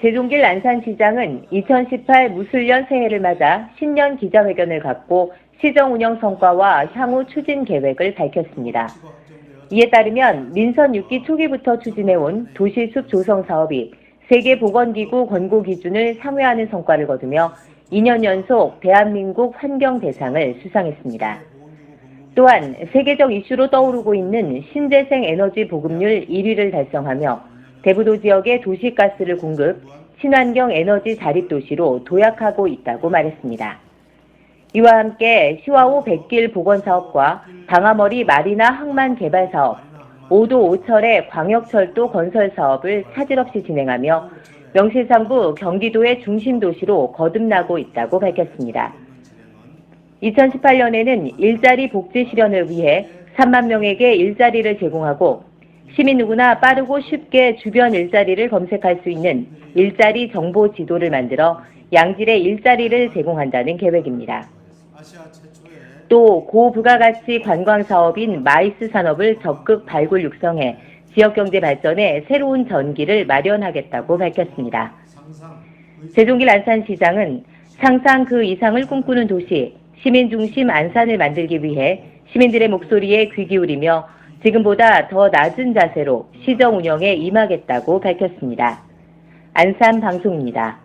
재종길 안산시장은 2018 무술년 새해를 맞아 신년 기자회견을 갖고 시정 운영 성과와 향후 추진 계획을 밝혔습니다. 이에 따르면 민선 6기 초기부터 추진해온 도시숲 조성 사업이 세계보건기구 권고 기준을 상회하는 성과를 거두며 2년 연속 대한민국 환경 대상을 수상했습니다. 또한 세계적 이슈로 떠오르고 있는 신재생 에너지 보급률 1위를 달성하며 대부도 지역의 도시가스를 공급, 친환경 에너지 자립 도시로 도약하고 있다고 말했습니다. 이와 함께 시와호 백길 복원 사업과 방아머리 마리나 항만 개발 사업, 오도 오철의 광역철도 건설 사업을 차질 없이 진행하며 명실상부 경기도의 중심 도시로 거듭나고 있다고 밝혔습니다. 2018년에는 일자리 복지 실현을 위해 3만 명에게 일자리를 제공하고 시민 누구나 빠르고 쉽게 주변 일자리를 검색할 수 있는 일자리 정보 지도를 만들어 양질의 일자리를 제공한다는 계획입니다. 또 고부가가치 관광 사업인 마이스 산업을 적극 발굴 육성해 지역 경제 발전에 새로운 전기를 마련하겠다고 밝혔습니다. 세종길 안산시장은 상상 그 이상을 꿈꾸는 도시, 시민 중심 안산을 만들기 위해 시민들의 목소리에 귀 기울이며 지금보다 더 낮은 자세로 시정 운영에 임하겠다고 밝혔습니다. 안산 방송입니다.